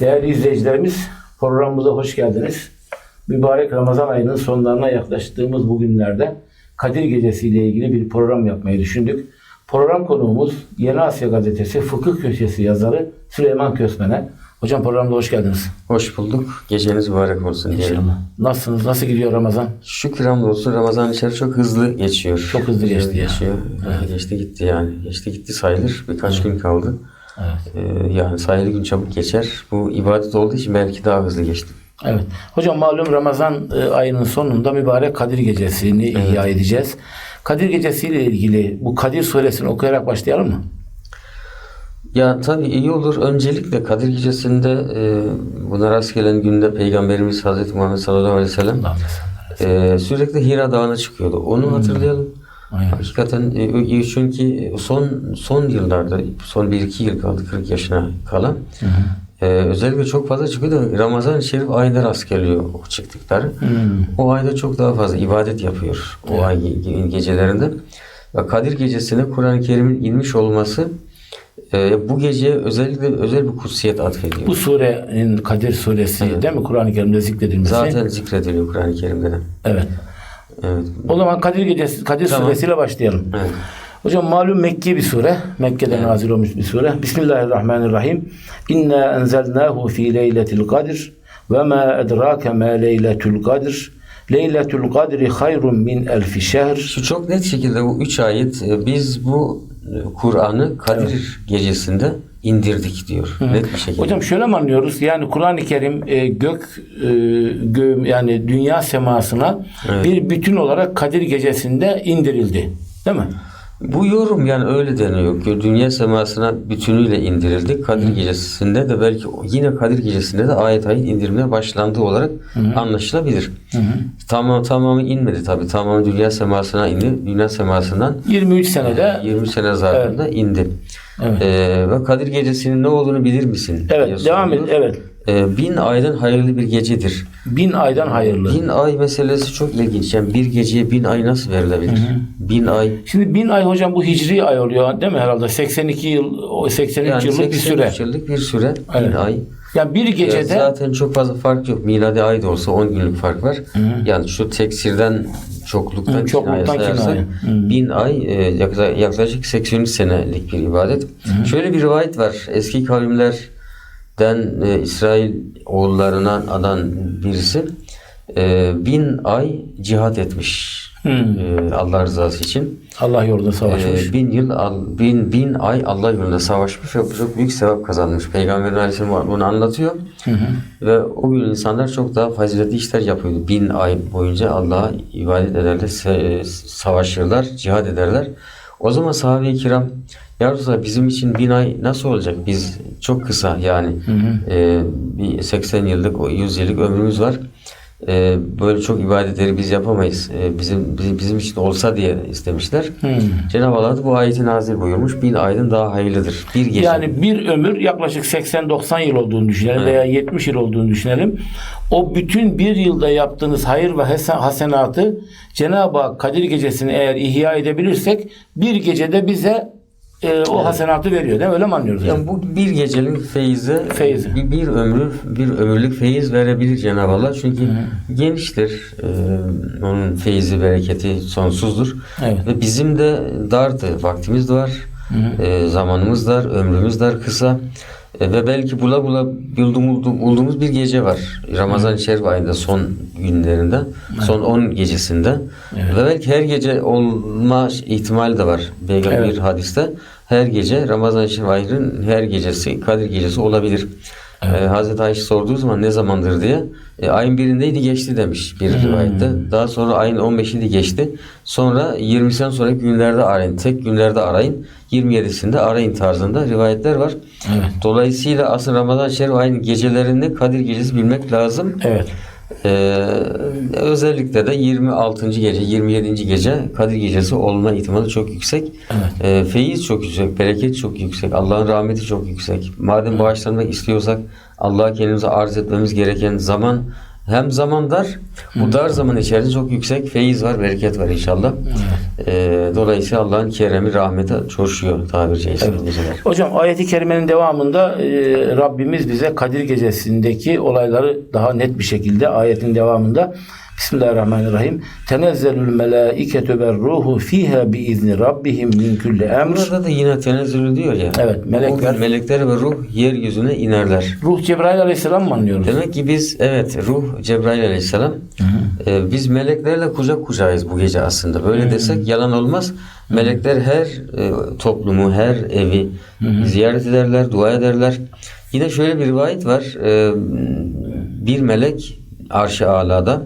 Değerli izleyicilerimiz programımıza hoş geldiniz. Mübarek Ramazan ayının sonlarına yaklaştığımız bu günlerde Kadir Gecesi ile ilgili bir program yapmayı düşündük. Program konuğumuz Yeni Asya Gazetesi Fıkıh Köşesi yazarı Süleyman Kösmen'e. Hocam programda hoş geldiniz. Hoş bulduk. Geceniz mübarek olsun diyelim. İnşallah. Nasılsınız? Nasıl gidiyor Ramazan? Şükür hamdolsun Ramazan içeri çok hızlı geçiyor. Çok hızlı geçti ya. Geçiyor. Geçti gitti yani. Geçti gitti sayılır. Birkaç gün kaldı. Evet. Ee, yani sayılı gün çabuk geçer. Bu ibadet olduğu için belki daha hızlı geçti. Evet. Hocam malum Ramazan e, ayının sonunda mübarek Kadir Gecesi'ni ihya edeceğiz. Kadir Gecesi ile ilgili bu Kadir suresini okuyarak başlayalım mı? Ya tabii iyi olur. Öncelikle Kadir Gecesi'nde e, buna rast gelen günde Peygamberimiz Hazreti Muhammed sallallahu aleyhi ve sellem e, sürekli Hira Dağı'na çıkıyordu. Onu hatırlayalım. Aynen. Hakikaten e, çünkü son son yıllarda son 1-2 yıl kaldı 40 yaşına kalan. E, özellikle çok fazla çıkıyor da Ramazan-ı Şerif ayda rast geliyor o çıktıkları. O ayda çok daha fazla ibadet yapıyor o ay ge- gecelerinde. Ve Kadir gecesine Kur'an-ı Kerim'in inmiş olması e, bu geceye özellikle özel bir kutsiyet atfediyor. Bu surenin Kadir suresi değil mi? Kur'an-ı Kerim'de zikredilmesi. Zaten zikrediliyor Kur'an-ı Kerim'de de. Evet. Evet. O zaman Kadir Gecesi, Kadir Tamam. suresiyle başlayalım. Evet. Hocam malum Mekki bir sure. Mekke'de nazil olmuş bir sure. Bismillahirrahmanirrahim. İnna enzelnahu fi leyletil kadir ve ma edrake ma leyletul kadir. Leyletul kadri hayrun min elfi şehr. Şu çok net şekilde bu üç ayet e, biz bu e, Kur'an'ı Kadir gecesinde indirdik diyor. Net bir şekilde. Hocam şöyle mi anlıyoruz? Yani Kur'an-ı Kerim e, gök e, gö- yani dünya semasına bir bütün olarak Kadir gecesinde indirildi. Değil mi? Bu yorum yani öyle deniyor ki dünya semasına bütünüyle indirildi. Kadir gecesinde de belki yine Kadir gecesinde de ayet ayet indirmeye başlandığı olarak anlaşılabilir. Tamam tamamı inmedi tabi. Tamamı dünya semasına indi. Dünya semasından 23 senede 20 sene zarfında indi. Evet. Ee, ve Kadir gecesinin ne olduğunu bilir misin? diye Evet, devam et. Evet. Ee, bin aydan hayırlı bir gecedir. Bin aydan hayırlı. Bin ay meselesi çok ilginç. Yani bir geceye bin ay nasıl verilebilir? Bin ay. Şimdi bin ay hocam bu hicri ay oluyor değil mi herhalde? 82 yıl, o 83 Yani yıllık bir süre. 83 yıllık bir süre. Evet. Bin ay. Yani bir Ya gecede zaten çok fazla fark yok. Miladi ay da olsa 10 günlük fark var. Yani şu teksirden çokluktan, Hı, çokluktan sayarsak bin ay e, yaklaşık, yaklaşık 83 senelik bir ibadet. Şöyle bir rivayet var. Eski kavimlerden e, İsrail oğullarına adan birisi e, bin ay cihat etmiş. E, Allah rızası için. Allah yolunda savaşmış. Ee, bin yıl, al- bin, bin ay Allah yolunda savaşmış ve çok büyük sevap kazanmış. Peygamber Aleyhisselam bunu anlatıyor. Ve o gün insanlar çok daha faziletli işler yapıyordu. Bin ay boyunca Allah'a ibadet ederler, savaşırlar, cihad ederler. O zaman sahabe-i kiram ya Resulallah bizim için bin ay nasıl olacak? Biz çok kısa yani e, bir 80 yıllık, o 100 yıllık ömrümüz var. E, böyle çok ibadetleri biz yapamayız. E, bizim, bizim için olsa diye istemişler. Cenab-ı Allah bu ayeti nazil buyurmuş. Bin aydan daha hayırlıdır. Bir gece. Yani bir ömür yaklaşık 80-90 yıl olduğunu düşünelim veya 70 yıl olduğunu düşünelim. O bütün bir yılda yaptığınız hayır ve hasenatı Cenab-ı Hak Kadir Gecesi'ni eğer ihya edebilirsek bir gecede bize e, o hasenatı veriyor değil mi? Öyle mi anlıyoruz? hocam? Yani bu bir gecenin feyzi, Feyzi. bir, bir ömrü, bir ömürlük feyiz verebilir Cenab-ı Allah. Çünkü geniştir. Ee, onun feyzi, bereketi sonsuzdur. Evet. Ve bizim de dardı. Vaktimiz de var. Ee, zamanımız dar, ömrümüz dar, kısa. Ee, ve belki bula bula bulduğumuz, bir gece var. Ramazan-ı Şerif ayında son günlerinde, son 10 gecesinde. Ve belki her gece olma ihtimali de var. Peygamber Evet. bir hadiste her gece Ramazan-ı ayının her gecesi Kadir gecesi olabilir. Ee, Hazreti Ayşe sorduğu zaman ne zamandır diye e, ayın birindeydi geçti demiş bir rivayette. Daha sonra ayın 15'iydi geçti. Sonra 20'sinden sonraki günlerde arayın. Tek günlerde arayın. 27'sinde arayın tarzında rivayetler var. Evet. Dolayısıyla aslında Ramazan-ı Şerif ayının gecelerini Kadir gecesi bilmek lazım. Evet. Ee, özellikle de 26. gece, 27. gece Kadir gecesi olma ihtimali çok yüksek. Ee, feyiz çok yüksek, bereket çok yüksek, Allah'ın rahmeti çok yüksek. Madem bağışlanmak istiyorsak Allah'a kendimize arz etmemiz gereken zaman hem zaman dar, bu dar zaman içerisinde çok yüksek feyiz var, bereket var inşallah. Ee, dolayısıyla Allah'ın keremi, rahmeti coşuyor tabiri caizse geceler. Hocam ayeti kerimenin devamında e, Rabbimiz bize Kadir Gecesi'ndeki olayları daha net bir şekilde ayetin devamında Bismillahirrahmanirrahim. Tenezzelül melâiketü ve ruhu fiha bi izni rabbihim min kulli emr. Burada da yine tenezzülü diyor ya. Evet, melekler- melekler ve ruh yeryüzüne inerler. Ruh Cebrail Aleyhisselam mı anlıyoruz? Demek ki biz evet ruh Cebrail aleyhisselam e, biz meleklerle kucak kucağıyız bu gece aslında. Böyle desek yalan olmaz. Melekler her e, toplumu, her evi ziyaret ederler, dua ederler. Yine şöyle bir rivayet var. E, bir melek arş-ı alada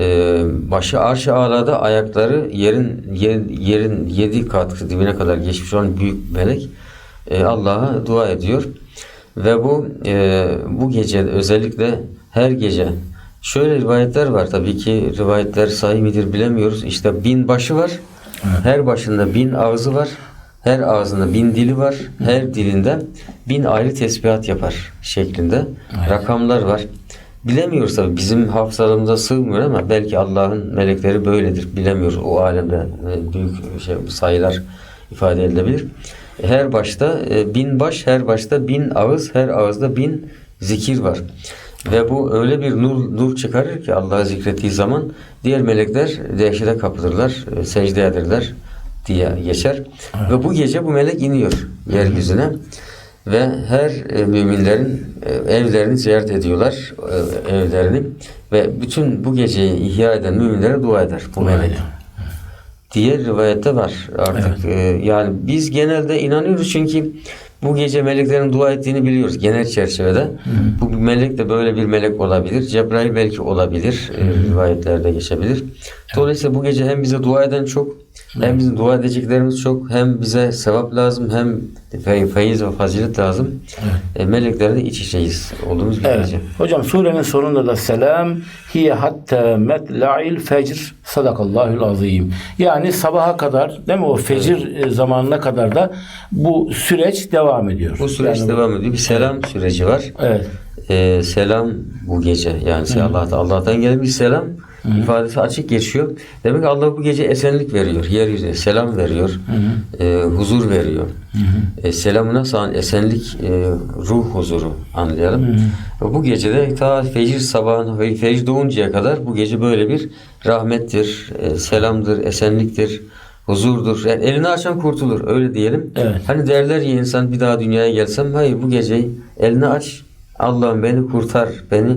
e, başı arş-ı alada ayakları yerin yerin, yerin yedi kat dibine kadar geçmiş olan büyük melek e, Allah'a dua ediyor. Ve bu e, bu gece özellikle her gece şöyle rivayetler var tabii ki rivayetler sahih midir bilemiyoruz. İşte bin başı var. Her başında bin ağzı var. Her ağzında bin dili var. Her dilinden bin ayrı tesbihat yapar şeklinde rakamlar var. Bilemiyoruz tabii bizim hafızalarımıza sığmıyor ama belki Allah'ın melekleri böyledir. Bilemiyoruz o alemde e, büyük şey sayılar ifade edilebilir. Her başta e, bin baş, her başta bin ağız, her ağızda bin zikir var. Ve bu öyle bir nur nur çıkarır ki Allah'ı zikrettiği zaman diğer melekler dehşete kapılırlar, e, secde ederler diye geçer. Ve bu gece bu melek iniyor yeryüzüne ve her e, müminlerin e, evlerini ziyaret ediyorlar, e, evlerini ve bütün bu geceyi ihya eden müminlere dua eder bu melek diye rivayette var artık. Ee, yani biz genelde inanıyoruz çünkü bu gece meleklerin dua ettiğini biliyoruz genel çerçevede. Bu melek de böyle bir melek olabilir. Cebrail belki olabilir. Ee, rivayetlerde geçebilir. Dolayısıyla bu gece hem bize dua eden çok hem bizim dua edeceklerimiz çok hem bize sevap lazım hem fe- feyiz ve fazilet lazım. E, meleklerle iç içeyiz olduğumuz bir Evet. gece. Hocam surenin sonunda da selam hiye hatta metla'il fecr sadakallahul azim. Yani sabaha kadar değil mi o fecir e, zamanına kadar da bu süreç devam ediyor. Bu süreç Yani- devam ediyor. Bir selam süreci var. Evet. Ee, selam bu gece yani Allah Allah'tan gelen bir selam ifadesi açık geçiyor. Demek Allah bu gece esenlik veriyor. Yeryüzüne selam veriyor. Ee, huzur veriyor. Ee, selamı nasıl an- esenlik e, ruh huzuru anlayalım. Ve bu gecede ta fecir sabahına ve fecir doğuncaya kadar bu gece böyle bir rahmettir, e, selamdır, esenliktir, huzurdur. Yani elini açan kurtulur öyle diyelim. Evet. Hani derler ya insan bir daha dünyaya gelsem hayır bu geceyi elini aç Allah'ım beni kurtar beni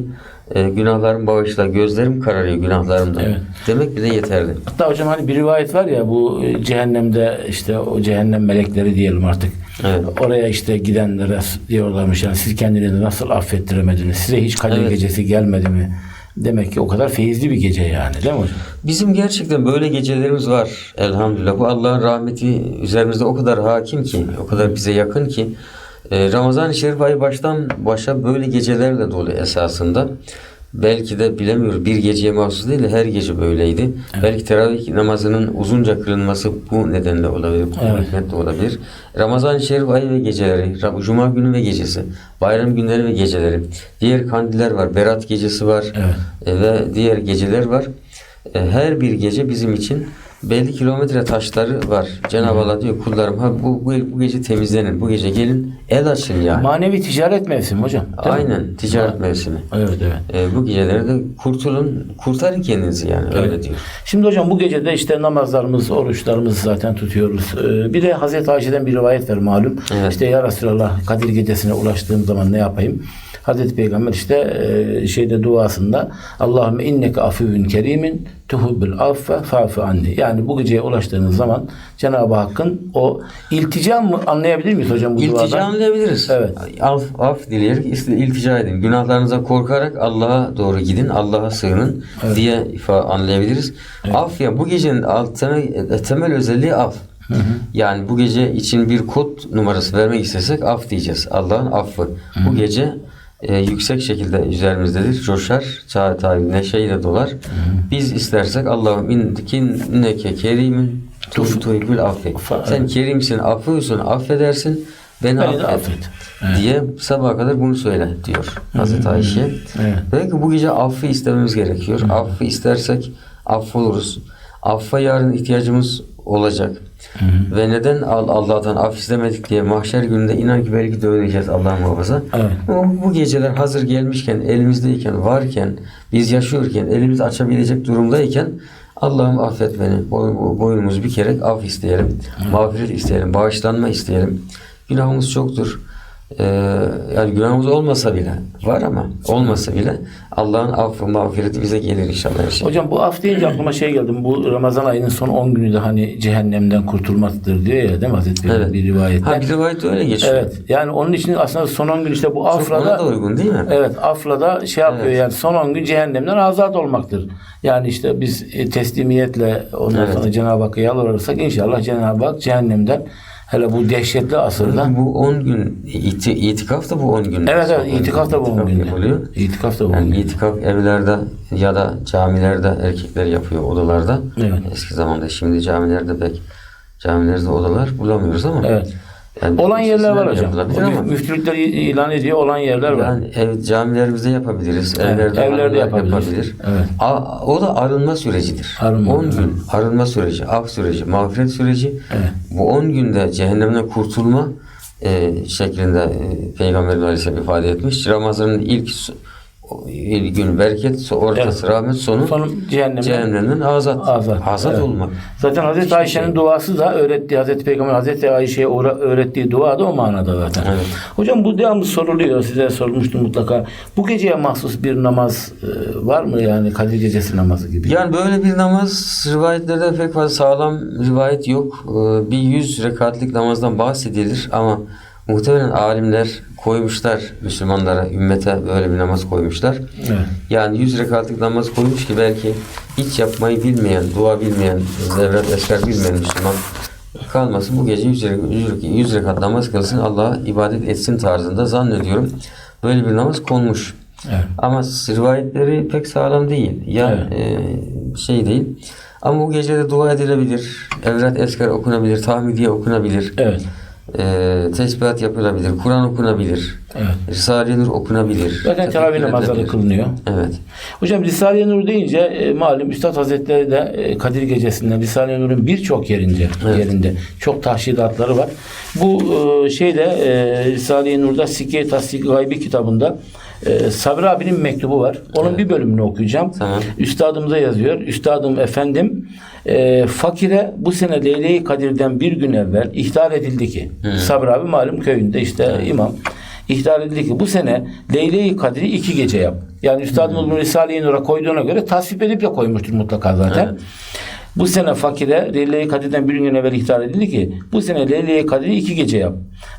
e, günahlarımı bağışla gözlerim kararıyor günahlarımdan. Evet. Demek bize yeterli. Hatta hocam hani bir rivayet var ya bu e, cehennemde işte o cehennem melekleri diyelim artık. Evet. Oraya işte gidenlere diyorlarmış yani siz kendinizi nasıl affettiremediniz? Size hiç Kadir Evet. gecesi gelmedi mi? Demek ki o kadar feyizli bir gece yani değil mi hocam? Bizim gerçekten böyle gecelerimiz var elhamdülillah. Bu Allah'ın rahmeti üzerimizde o kadar hakim ki, o kadar bize yakın ki. E, Ramazan-ı Şerif ayı baştan başa böyle gecelerle dolu esasında. Belki de bilemiyoruz bir geceye mahsus değil de her gece böyleydi. Belki teravih namazının uzunca kılınması bu nedenle olabilir. Bu Evet. hikmetle olabilir. Ramazan-ı Şerif ayı ve geceleri, Cuma günü ve gecesi, bayram günleri ve geceleri, diğer kandiller var, Berat gecesi var Evet. e, ve diğer geceler var. E, Her bir gece bizim için belli kilometre taşları var. Cenab-ı Allah diyor kullarım ha bu, bu, bu gece temizlenin, bu gece gelin el açın yani. Manevi ticaret mevsimi hocam. değil mi? Aynen ticaret mevsimi. Evet evet. E, bu gecelerde kurtulun, kurtarın kendinizi yani öyle diyor. Şimdi hocam bu gecede işte namazlarımız, oruçlarımızı zaten tutuyoruz. Ee, bir de Hazreti Ayşe'den bir rivayet var malum. Evet. İşte ya Resulallah Kadir gecesine ulaştığım zaman ne yapayım? Hazreti Peygamber işte e, şeyde duasında Allahümme inneke afuvün kerimin tuhubbul affe fa'fu anni. Yani bu geceye ulaştığınız zaman Cenab-ı Hakk'ın o iltica mı anlayabilir miyiz hocam bu İltica duadan? anlayabiliriz. Evet. Af, af dileyerek iltica edin. Günahlarınıza korkarak Allah'a doğru gidin. Allah'a sığının diye ifa anlayabiliriz. Af ya bu gecenin alt temel, temel özelliği af. Yani bu gece için bir kod numarası vermek istesek af diyeceğiz. Allah'ın affı. Bu gece e, yüksek şekilde üzerimizdedir. Coşar, çağ tabi neşeyle dolar. Biz istersek Allah'ım inneke kerimin tuhibbül affi. Fa- Sen kerimsin, affıyorsun, affedersin. beni, Beni affet, affet. diye sabaha kadar bunu söyle diyor Hazreti Ayşe. Evet. Belki bu gece affı istememiz gerekiyor. Affı istersek affoluruz. Affa yarın ihtiyacımız olacak. Ve neden Al- Allah'tan af istemedik diye mahşer gününde inan ki belki de ödeyeceğiz Allah muhafaza. Evet. Ama bu geceler hazır gelmişken, elimizdeyken, varken, biz yaşıyorken, elimizi açabilecek durumdayken Allah'ım affet beni. Boy, boynumuzu bükerek af isteyelim. Mağfiret isteyelim. Bağışlanma isteyelim. Günahımız çoktur. Ee, yani günahımız olmasa bile var ama olmasa bile Allah'ın affı, mağfireti bize gelir inşallah şey. Hocam bu af deyince aklıma şey geldi. Bu Ramazan ayının son 10 günü de hani cehennemden kurtulmaktır diyor ya değil mi Hazreti Evet. bir rivayette? Ha bir rivayet öyle geçiyor. Evet. Yani onun için aslında son 10 gün işte bu afla da da uygun değil mi? Evet afla da şey yapıyor Evet. yani son 10 gün cehennemden azat olmaktır. Yani işte biz e, teslimiyetle ondan Evet. sonra Cenab-ı Hakk'a yalvarırsak inşallah Cenab-ı Hak cehennemden hele bu dehşetli asırda Bu 10 gün iti, itikaf da bu 10 gün. Evet evet itikaf da bu 10 gün. yapılıyor. İtikaf da bu 10 Yani gün. itikaf evlerde ya da camilerde erkekler yapıyor odalarda. Evet. Eski zamanda şimdi camilerde pek camilerde odalar bulamıyoruz ama. Evet. Yani Olan yerler var hocam. ama. Müftülükler ilan ediyor olan yerler var. Yani ev, camilerimizde yapabiliriz. Evet, evlerde, evlerde yapabilir. Evet. A- o da arınma sürecidir. Arınma, 10 gün arınma süreci, af süreci, mağfiret süreci. Evet. Bu 10 günde cehennemden kurtulma e, şeklinde e, Peygamber Aleyhisselam ifade etmiş. Ramazan'ın ilk gün bereket, ortası rahmet, sonu Sonu cehennemden cehennemden azat. Azat, Azat, evet. olmak. Zaten Hazreti Hiçbir Ayşe'nin şey. duası da öğrettiği Hazreti Peygamber Hazreti Ayşe'ye öğrettiği dua da o manada zaten. Evet. Hocam bu devamlı soruluyor. Size sormuştum mutlaka. Bu geceye mahsus bir namaz e, var mı yani Kadir Gecesi namazı gibi? Yani böyle bir namaz rivayetlerde pek fazla sağlam rivayet yok. Ee, Bir yüz rekatlik namazdan bahsedilir ama muhtemelen alimler koymuşlar Müslümanlara, ümmete böyle bir namaz koymuşlar. Evet. Yani yüz rekatlik namaz koymuş ki belki hiç yapmayı bilmeyen, dua bilmeyen, zevret esker bilmeyen Müslüman kalmasın. Bu gece yüz, re- yüz, re- yüz rekat namaz kılsın, Allah'a ibadet etsin tarzında zannediyorum. Böyle bir namaz konmuş. Evet. Ama rivayetleri pek sağlam değil. Yani e, şey değil. Ama bu gecede dua edilebilir. Evrat esker okunabilir. Tahmidiye okunabilir. Evet. E, tesbihat yapılabilir. Kur'an okunabilir. Evet. Risale-i Nur okunabilir. Zaten teravih namazları kılınıyor. Evet. Hocam Risale-i Nur deyince e, malum Üstad Hazretleri de e, Kadir Gecesi'nde Risale-i Nur'un birçok yerinde Evet. yerinde çok tahşidatları var. Bu e, şeyde e, Risale-i Nur'da Sikke Tasdik Gaybi kitabında e, Sabri abinin mektubu var. Onun bir bölümünü okuyacağım. Tamam. Üstadımıza yazıyor. Üstadım efendim e, fakire bu sene Leyle-i Kadir'den bir gün evvel ihtar edildi ki Sabri abi malum köyünde işte imam ihtar edildi ki bu sene Leyle-i Kadir'i iki gece yap. Yani Üstadımız bunu Risale-i Nur'a koyduğuna göre tasvip edip de koymuştur mutlaka zaten. Evet. Bu sene fakire Leyle-i Kadir'den bir gün evvel ihtar edildi ki bu sene Leyle-i Kadir'i iki gece yap.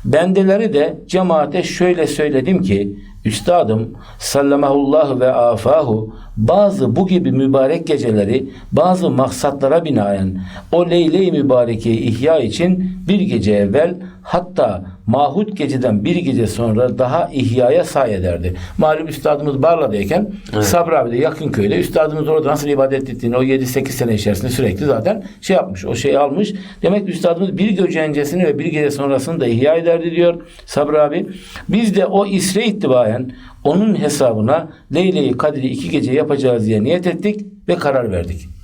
Bendeleri de cemaate şöyle söyledim ki Üstadım sallamahullah ve afahu bazı bu gibi mübarek geceleri bazı maksatlara binaen o Leyle-i Mübareke'yi ihya için bir gece evvel hatta mahut geceden bir gece sonra daha ihyaya say ederdi. Malum üstadımız Barla'dayken Sabri abi de yakın köyde üstadımız orada nasıl ibadet ettiğini o 7-8 sene içerisinde sürekli zaten şey yapmış. O şeyi almış. Demek ki üstadımız bir gece öncesini ve bir gece sonrasını da ihya ederdi diyor Sabri abi. Biz de o isre ittibayen onun hesabına Leyle-i Kadir'i iki gece yapacağız diye niyet ettik ve karar verdik.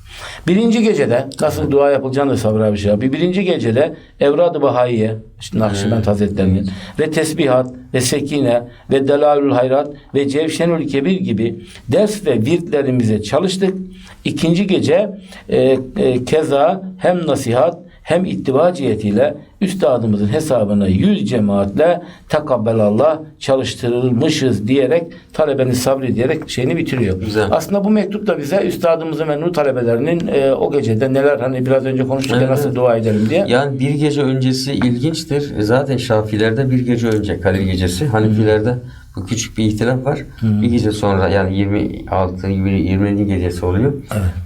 Birinci gecede nasıl dua yapılacağını da Sabri abi şey yapıyor. Birinci gecede Evrad-ı Bahaiye, işte Nakşibend Hazretleri'nin ve tesbihat ve sekine ve delalül hayrat ve cevşenül kebir gibi ders ve virtlerimize çalıştık. İkinci gece e, e, keza hem nasihat hem ittiba cihetiyle üstadımızın hesabına yüz cemaatle takabbelallah çalıştırılmışız diyerek talebenin sabri diyerek şeyini bitiriyor. Güzel. Aslında bu mektup da bize üstadımızın ve nur talebelerinin e, o gecede neler hani biraz önce konuştuk Evet, nasıl evet. dua edelim diye. Yani bir gece öncesi ilginçtir. Zaten Şafilerde bir gece önce Kadir Gecesi. Hanefilerde bu küçük bir ihtilaf var. Bir gece sonra yani 26 20 20. gecesi oluyor.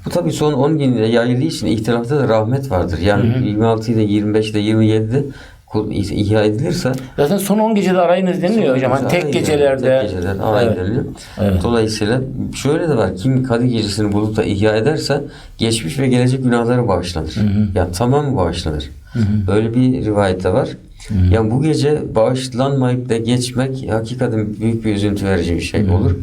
Bu tabii son 10 günde yayıldığı için ihtilafta da rahmet vardır. Yani 26 ile 25'de 27'de kul ihya edilirse Zaten son 10 gecede arayınız deniliyor hocam. Hani tek gecelerde. tek geceler alay Evet. deniliyor. Evet. Dolayısıyla şöyle de var. Kim Kadir Gecesi'ni bulup da ihya ederse geçmiş ve gelecek günahları bağışlanır. Yani tamam bağışlanır. Böyle bir rivayet de var. Yani bu gece bağışlanmayıp da geçmek hakikaten büyük bir üzüntü verici bir şey olur.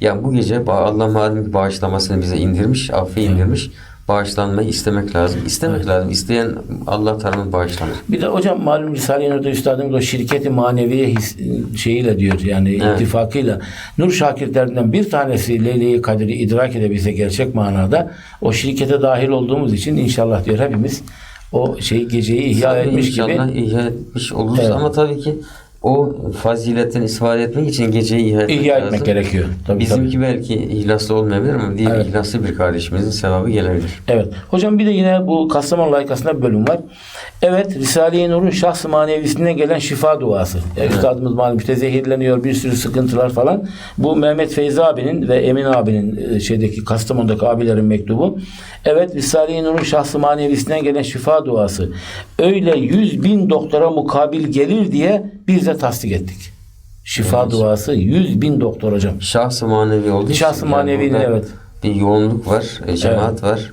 Yani bu gece Allah madem bağışlamasını bize indirmiş, affı indirmiş. Bağışlanmayı istemek lazım. İstemek lazım. İsteyen Allah tarafından bağışlanır. Bir de hocam malum Risale-i Nur'da üstadımız o şirketi maneviye his, şeyiyle diyor yani ittifakıyla nur şakirtlerinden bir tanesi Leyla-i Kadir'i idrak edebilse gerçek manada o şirkete dahil olduğumuz için inşallah diyor hepimiz o şey geceyi ihya Tabii etmiş gibi ihya etmiş oluruz Evet. ama tabii ki o faziletten istifade etmek için geceyi ihya etmek ihya lazım. etmek gerekiyor. Tabii, Bizimki belki ihlaslı olmayabilir ama diğer Evet. ihlaslı bir kardeşimizin sevabı gelebilir. Evet. Hocam bir de yine bu Kastamonu layıkasında bir bölüm var. Evet Risale-i Nur'un şahs-ı manevisinden gelen şifa duası. Yani Üstadımız malum işte zehirleniyor bir sürü sıkıntılar falan. Bu Mehmet Feyzi abinin ve Emin abinin e, şeydeki Kastamonu'daki abilerin mektubu. Evet Risale-i Nur'un şahs-ı manevisinden gelen şifa duası. Öyle yüz bin doktora mukabil gelir diye biz de tasdik ettik. Şifa duası yüz bin doktor hocam. Şahs-ı manevi için Şahs-ı manevinin, burada evet. Bir yoğunluk var, e, cemaat var.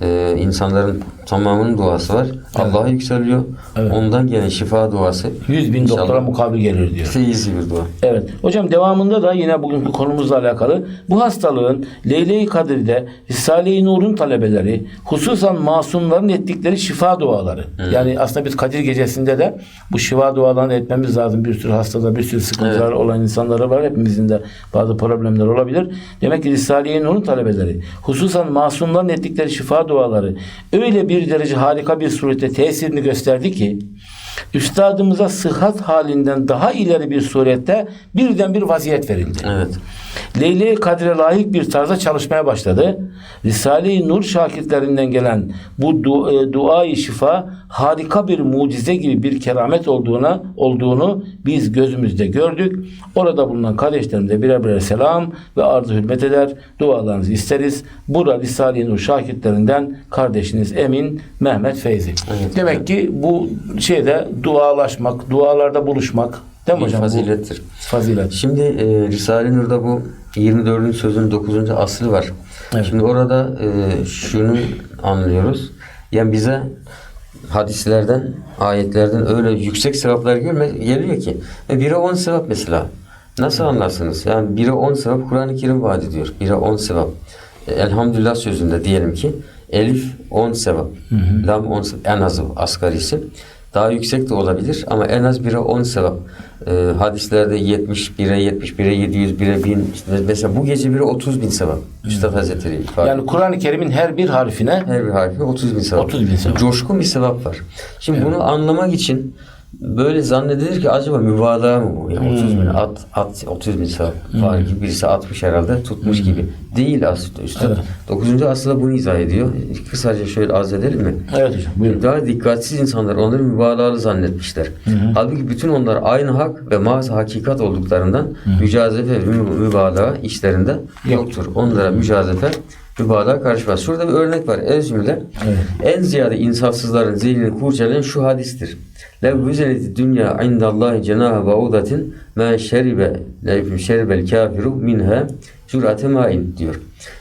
E, insanların tamamının duası var. Allah'a yükseliyor. Ondan gelen şifa duası. Yüz bin İnşallah doktora mukabil gelir diyor. Feyizli bir dua. Evet. Hocam devamında da yine bugünkü konumuzla alakalı bu hastalığın Leyle-i Kadir'de Risale-i Nur'un talebeleri hususan masumların ettikleri şifa duaları. Yani aslında biz Kadir gecesinde de bu şifa dualarını etmemiz lazım. Bir sürü hastada bir sürü sıkıntılar olan insanları var. Hepimizin de bazı problemler olabilir. Demek ki Risale-i Nur'un talebeleri hususan masumların ettikleri şifa duaları öyle bir derece harika bir surette tesirini gösterdi ki üstadımıza sıhhat halinden daha ileri bir surette birden bir vaziyet verildi. Evet. Leyle-i Kadir'e layık bir tarzda çalışmaya başladı. Risale-i Nur şakirtlerinden gelen bu du- e, dua-i şifa harika bir mucize gibi bir keramet olduğuna olduğunu biz gözümüzde gördük. Orada bulunan kardeşlerimize birer birer selam ve arz hürmet eder. Dualarınızı isteriz. Burada Risale-i Nur şakirtlerinden kardeşiniz Emin Mehmet Feyzi. Evet. Demek ki bu şeyde dualaşmak, dualarda buluşmak değil mi hocam? Fazilettir. fazilet. Şimdi e, Risale-i Nur'da bu 24. sözün 9. aslı var. Evet. Şimdi orada e, şunu anlıyoruz. Yani bize hadislerden, ayetlerden öyle yüksek sevaplar geliyor ki. E, bire 10 sevap mesela. Nasıl anlarsınız? Yani bire 10 sevap Kur'an-ı Kerim vaat ediyor. Bire 10 sevap. E, elhamdülillah sözünde diyelim ki elif 10 sevap. Lam 10 sevap. En azı asgarisi. Daha yüksek de olabilir ama en az 1'e 10 sevap. Ee, hadislerde 70, 1'e 70, 1'e 700, 1'e 1000. işte mesela bu gece 1'e 30 bin sevap. Üstad Hazretleri ifade Yani Kur'an-ı Kerim'in her bir harfine her bir harfi 30 bin sevap. 30 bin sevap. Coşkun bir sevap var. Şimdi bunu anlamak için böyle zannedilir ki acaba mübalağa mı bu? Yani 30 Hmm. bin at, at 30 bin sevap var gibi birisi atmış herhalde tutmuş Hmm. gibi. Değil aslında üstad. 9. asırda bunu izah ediyor. Kısaca şöyle arz edelim mi? Evet hocam buyurun. Daha dikkatsiz insanlar onları mübalağalı zannetmişler. Halbuki bütün onlar aynı hak ve mahz hakikat olduklarından mücazefe ve mü- mübalağa işlerinde yoktur. Onlara mücazefe mübalağa karışmaz. Şurada bir örnek var. Ez cümle. En ziyade insafsızların zihnini kurcalayan şu hadistir. Lev güzeleti dünya indallahi cenahı baudatin ma şeribe lev şeribel kafiru minha cürate main diyor.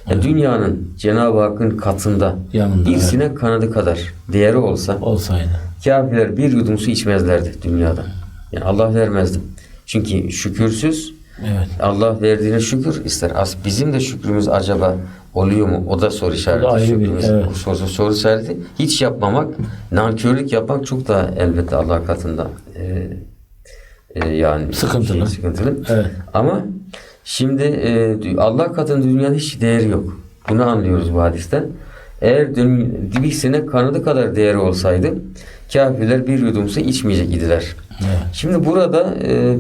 Yani dünyanın Cenab-ı Hakk'ın katında Yanında, bir evet. sinek kanadı kadar değeri olsa Olsaydı. kafirler bir yudum su içmezlerdi dünyada. Yani Allah vermezdi. Çünkü şükürsüz Evet. Allah verdiğine şükür ister. As bizim de şükrümüz acaba oluyor mu? O da soru işareti. ayrı bir- evet. soru, soru işareti. Hiç yapmamak, nankörlük yapmak çok daha elbette Allah katında e, e, yani Sıkıntılı. şey, sıkıntılı. Evet. Ama şimdi e, Allah katında dünyanın hiç değeri yok. Bunu anlıyoruz bu hadisten. Eğer dün- bir sinek kanadı kadar değeri olsaydı kafirler bir yudum su içmeyecek idiler. Evet. Şimdi burada e,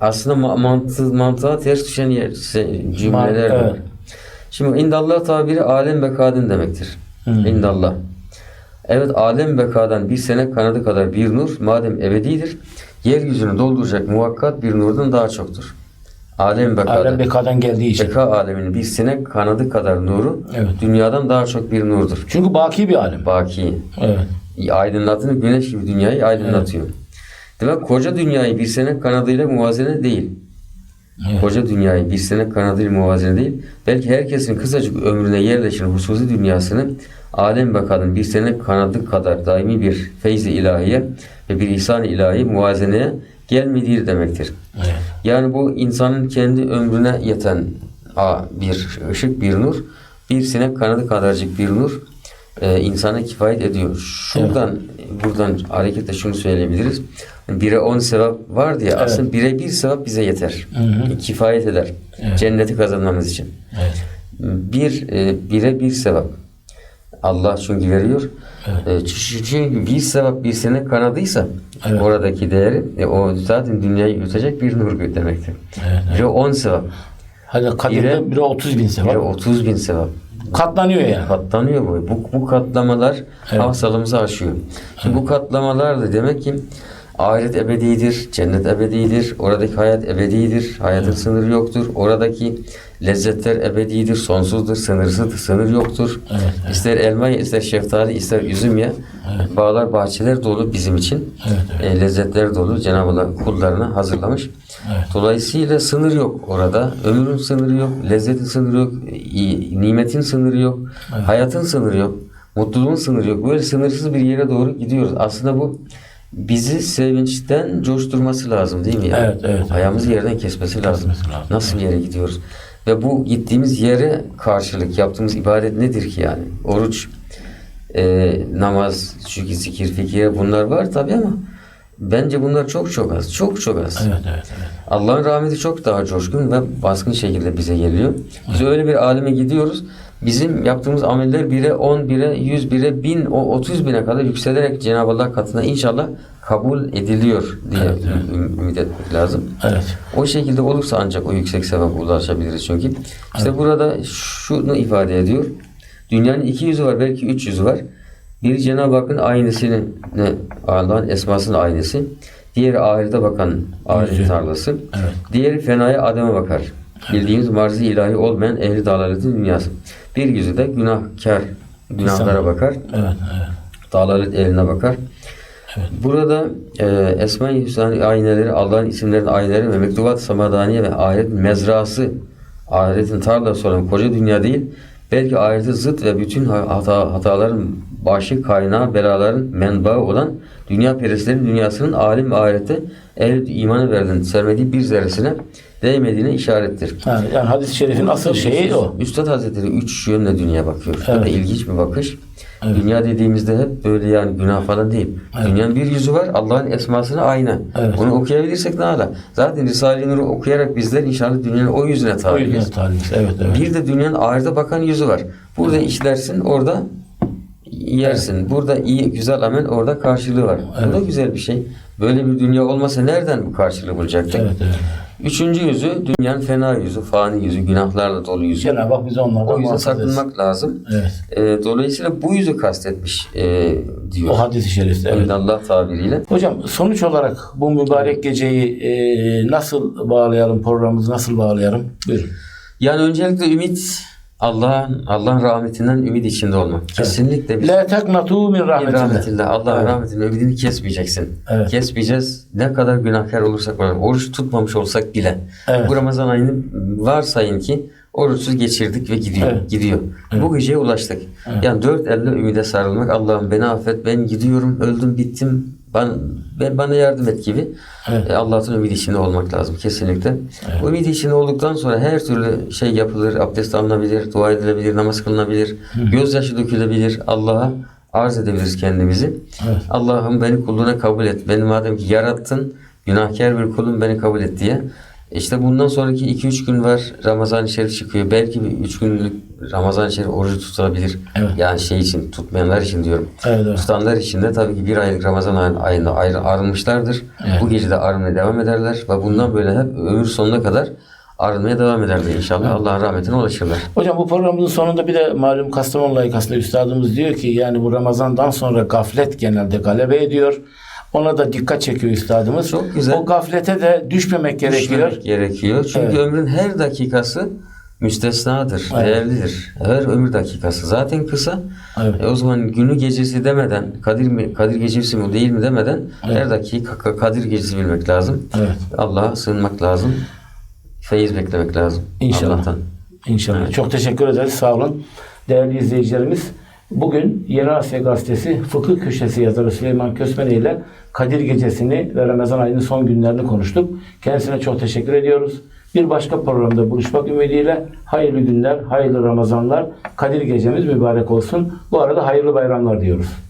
aslında ma- mantı, mantığa ters düşen yer, se- cümleler var. evet. Şimdi indallah tabiri alem bekadın demektir. İndallah. Evet alem bekadan bir sene kanadı kadar bir nur madem ebedidir yeryüzünü dolduracak muvakkat bir nurdan daha çoktur. Alem bekadan. Alem Beka'dan geldiği için. Beka aleminin bir sinek kanadı kadar nuru Evet. dünyadan daha çok bir nurdur. Çünkü baki bir alem. Baki. Evet. Aydınlatını güneş gibi dünyayı aydınlatıyor. Demek koca dünyayı bir sene kanadıyla muvazene değil. Evet. Koca dünyayı bir sene kanadıyla muvazene değil. Belki herkesin kısacık ömrüne yerleşen hususi dünyasını alem bakalım bir sene kanadı kadar daimi bir feyz-i ilahiye ve bir ihsan-ı ilahi muvazeneye gelmediği demektir. Evet. Yani bu insanın kendi ömrüne yeten a, bir ışık, bir nur. Bir sinek kanadı kadarcık bir nur e, insana kifayet ediyor. Şuradan, buradan hareketle şunu söyleyebiliriz. Bire on sevap var diye aslında bire bir sevap bize yeter. Kifayet eder. Cenneti kazanmamız için. Evet. Bir, e, bire bir sevap. Allah çünkü veriyor. E, çü- çünkü bir sevap bir sene kanadıysa Evet. oradaki değeri e, o zaten dünyayı yutacak bir nur demektir. Evet, Biri 10 sevap. Hadi Kadir'de Bire- 30 bin sevap. 30 bin sevap. Katlanıyor yani. Katlanıyor bu. Bu, bu katlamalar Evet. hafızalımızı aşıyor. Şimdi bu katlamalar da demek ki ahiret ebedidir, cennet ebedidir, oradaki hayat ebedidir, hayatın sınırı yoktur. Oradaki lezzetler ebedidir, sonsuzdur, sınırsızdır, sınır yoktur. Evet, İster elma ye, ister şeftali, ister üzüm ye. Bağlar, bahçeler dolu bizim için. Evet, E, lezzetler dolu Cenab-ı Allah kullarına hazırlamış. Dolayısıyla sınır yok orada. Ömrün sınırı yok, lezzetin sınırı yok, nimetin sınırı yok, hayatın sınırı yok, mutluluğun sınırı yok. Böyle sınırsız bir yere doğru gidiyoruz. Aslında bu bizi sevinçten coşturması lazım değil mi? Yani? Evet, evet, evet. Ayağımızı yerden kesmesi lazım. Kesmesi lazım, Nasıl bir yere gidiyoruz? Ve bu gittiğimiz yere karşılık yaptığımız ibadet nedir ki yani? Oruç, e, namaz, şükür, zikir, fikir bunlar var tabii ama bence bunlar çok çok az. Çok çok az. Evet, evet, evet. Allah'ın rahmeti çok daha coşkun ve baskın şekilde bize geliyor. Biz öyle bir aleme gidiyoruz. Bizim yaptığımız ameller 1'e 10, 1'e 100, 1'e 1000, o 30 bine kadar yükselerek Cenab-ı Allah katında inşallah kabul ediliyor diye Evet, evet. üm- ümit etmek lazım. Evet. O şekilde olursa ancak o yüksek sevaba ulaşabiliriz çünkü. İşte burada şunu ifade ediyor. Dünyanın iki yüzü var, belki üç yüzü var. Biri Cenab-ı Hakk'ın aynısının, ne, Allah'ın esmasının aynısı. Diğeri ahirete bakan ahiret tarlası. Evet. Diğeri fenaya ademe bakar. Bildiğimiz marzi ilahi olmayan ehli dalaletin dünyası. Bir yüzü de günahkar, günahlara bakar. Evet, evet. Dalalet eline bakar. Burada e, Esma-i Hüsna'nın ayneleri, Allah'ın isimlerinin ayneleri ve mektubat samadaniye ve ahiret mezrası, ahiretin tarlası olan koca dünya değil, belki ahirete zıt ve bütün hata, hataların başı, kaynağı, belaların menbaı olan dünya perestlerin dünyasının alim ve ahirette ehl imana verilen sermediği bir zerresine değmediğine işarettir. Ha, yani hadis-i şerifin asıl şeyi o. Üstad Hazretleri üç yönle dünya bakıyor. Evet. Ve ilginç bir bakış. Dünya dediğimizde hep böyle yani günah falan değil. Dünyanın bir yüzü var. Allah'ın esmasına aynı. Evet. Onu okuyabilirsek ne ala. Zaten Risale-i Nur'u okuyarak bizler inşallah dünyanın o yüzüne O talibiz. yüzden talibiz. Evet, evet. Bir de dünyanın ahirete bakan yüzü var. Burada işlersin, orada yersin. Burada iyi, güzel amel, orada karşılığı var. Bu da güzel bir şey. Böyle bir dünya olmasa nereden bu karşılığı bulacaktık? Evet, evet. Üçüncü yüzü, dünyanın fena yüzü, fani yüzü, günahlarla dolu yüzü. Cenab-ı Hak bizi onlardan O yüzden sakınmak lazım. Evet. E, dolayısıyla bu yüzü kastetmiş e, diyor. O hadis-i şerifte. Evet. Allah tabiriyle. Hocam sonuç olarak bu mübarek geceyi e, nasıl bağlayalım, programımızı nasıl bağlayalım? Buyurun. Yani öncelikle ümit Allah'ın Allah'ın rahmetinden ümit içinde olmak. Kesinlikle bir La teknatu min rahmetillah. Allah'ın Evet. rahmetinin ümidini kesmeyeceksin. Evet. Kesmeyeceğiz. Ne kadar günahkar olursak olalım. Oruç tutmamış olsak bile. Evet. Bu Ramazan ayını varsayın ki oruçsuz geçirdik ve gidiyor. Evet. Gidiyor. Bu geceye ulaştık. Yani dört elle ümide sarılmak. Allah'ım beni affet. Ben gidiyorum. Öldüm. Bittim. Bana, ben, bana yardım et gibi. Evet. E, Allah'ın ümidi içinde olmak lazım. Kesinlikle. Bu ümidi içinde olduktan sonra her türlü şey yapılır. Abdest alınabilir. Dua edilebilir. Namaz kılınabilir. Gözyaşı dökülebilir. Allah'a arz edebiliriz kendimizi. Evet. Allah'ım beni kulluğuna kabul et. Beni madem ki yarattın, günahkar bir kulum beni kabul et diye. İşte bundan sonraki 2-3 gün var Ramazan-ı Şerif çıkıyor. Belki bir 3 günlük Ramazan-ı Şerif orucu tutulabilir. Evet. Yani şey için, tutmayanlar için diyorum. Evet, evet. Tutanlar için de tabii ki bir aylık Ramazan ayında- ayrı arınmışlardır. Evet. Bu gece de arınmaya devam ederler ve bundan böyle hep ömür sonuna kadar arınmaya devam ederler inşallah. Allah'ın rahmetine ulaşırlar. Hocam bu programımızın sonunda bir de malum Kastamonu layıkasında üstadımız diyor ki yani bu Ramazan'dan sonra gaflet genelde galebe ediyor. Ona da dikkat çekiyor üstadımız. Çok güzel. O gaflete de düşmemek gerekiyor. Düşmemek gerekiyor. Çünkü Evet. ömrün her dakikası müstesnadır, Evet. değerlidir. Her ömür dakikası zaten kısa. Evet. E o zaman günü gecesi demeden, Kadir mi, Kadir gecesi mi değil mi demeden her dakika Kadir gecesi bilmek lazım. Evet. Allah'a sığınmak lazım. Feyiz beklemek lazım. İnşallah. Allah'tan. İnşallah. Çok teşekkür ederiz. Sağ olun. Değerli izleyicilerimiz Bugün Yeni Asya Gazetesi Fıkıh Köşesi yazarı Süleyman Kösmene ile Kadir Gecesi'ni ve Ramazan ayının son günlerini konuştuk. Kendisine çok teşekkür ediyoruz. Bir başka programda buluşmak ümidiyle hayırlı günler, hayırlı Ramazanlar, Kadir Gecemiz mübarek olsun. Bu arada hayırlı bayramlar diyoruz.